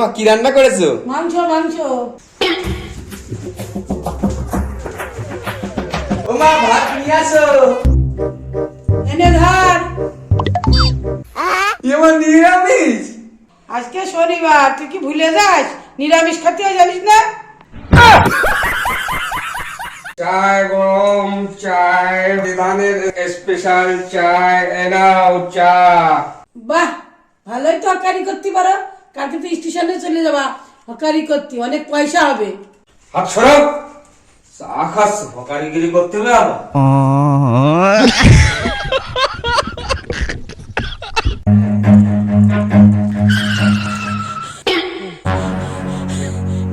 ওমা কি রান্না করেছ? মাংস মাংস। ওমা ভাত নিয়ে আসো। এনে ধর। নিরামিষ? আজকে শনিবার তুই কি ভুলে যাস? নিরামিষ খেতে জানিস না? চায় গরম চায় বিধানের স্পেশাল চায় এনাও চা। বাহ ভালোই তো হকারি করতে পারো। কালকে তো স্টেশনে চলে যাবা। হকারি করতে অনেক পয়সা হবে। হাত সরাও। চা খাস হকারিগিরি করতে হবে আবার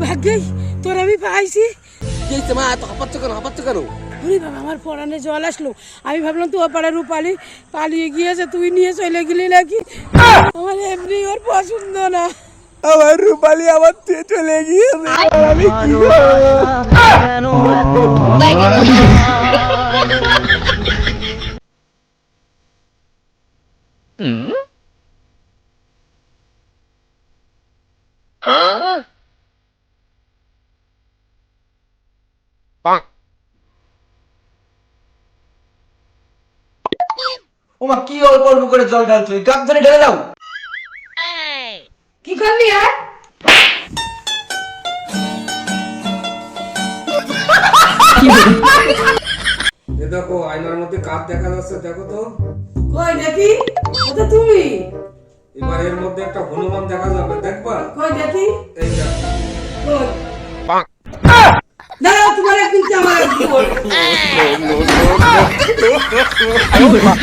ভাগ্যেই তোর আমি পাইছি। কি মা? এত হাঁপাচ্ছ কেন? হাঁপাচ্ছ কেন? ওরে বাবা আমার পরানে জল আসলো। আমি ভাবলাম তুই পাড়ার রূপালি পালিয়ে গিয়েছে তুই নিয়ে চলে গেলি নাকি? আমার এমনি ওর পছন্দ না। আমার রূপালি আমার চলে গিয়েছে। আমি কি ওমা কি অল্প অল্প করে জল ঢালছো এই কাপ ধরে ঢেলে দাও। কি করলি হ্যাঁ? এ দেখো আয়নার মধ্যে কাপ দেখা যাচ্ছে দেখো তো। কই দেখি? ওটা তুমি? এবার এর মধ্যে একটা হনুমান দেখা যাবে দেখবা? কই দেখি? এই দেখো। ধরো মা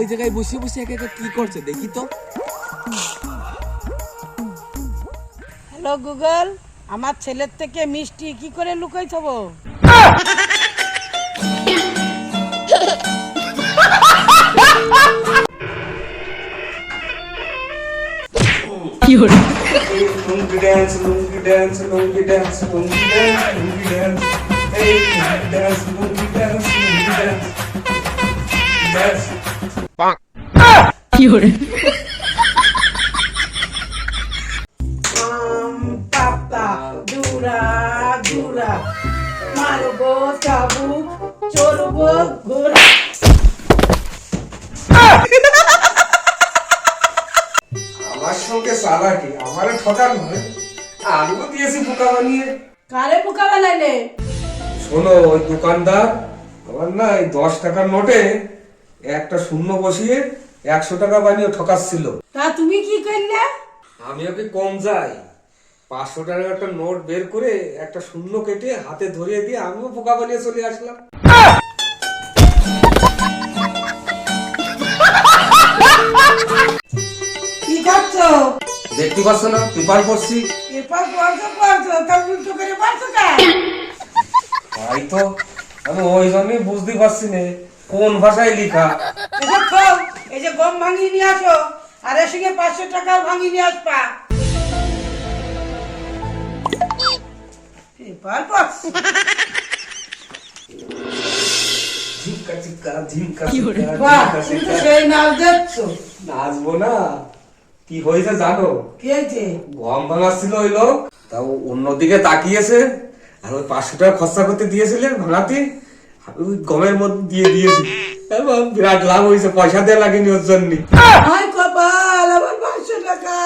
ওই জায়গায় বসে বসে একা একা কি করছে দেখি তো। হ্যালো গুগল আমার ছেলের থেকে মিষ্টি কি করে লুকাই থবো lungi dance lungi dance lungi dance lungi dance lungi dance এই lungi dance lungi dance lungi dance dance আমার সঙ্গে চালাকি আমারে ঠকান নয় আমিও দিয়েছি পোকা বানিয়ে। কারে পোকা বানাইলে? শোনো ওই দোকানদার আমার না এই দশ টাকার নোটে একটা শূন্য বসিয়ে একশো টাকা বানিয়ে ঠকাচ্ছিল। তা তুমি কি করলে? আমি ওকে কম যাই। পাঁচশো টাকার একটা নোট বের করে একটা শূন্য কেটে হাতে ধরিয়ে দিয়ে আমিও পোকা বানিয়ে চলে আসলাম। কি করছ? দেখতে পাচ্ছ না পেপার পড়ছি। পেপার পড়ছো পড়ছো তা উল্টো করে পড়ছো কেন? তাই তো আমি ওই জন্যই বুঝতে পারছি না। কোন ভাষায় লেখা? এই যে গম ভাঙিয়ে নিয়ে আসো আর এর সঙ্গে পাঁচশো টাকাও ভাঙিয়ে নিয়ে আসবা। পেপার পড়ছো ঝিমকা চিকা ঝিমকা বাহ সেই নাচ দেখছ। নাচবো না। কি হয়েছে জানো? কি হয়েছে? গম ভাঙাচ্ছিল ওই লোক। তাও অন্যদিকে তাকিয়েছে আর ওই পাঁচশো টাকা খরচা করতে দিয়েছিলেন ভাঙাতে। গমের মধ্যে দিয়ে দিয়েছি। এবং বিরাট লাভ হয়েছে, পয়সা দেওয়া লাগেনি ওর জন্য। কপাল, আমার পাঁচশো টাকা।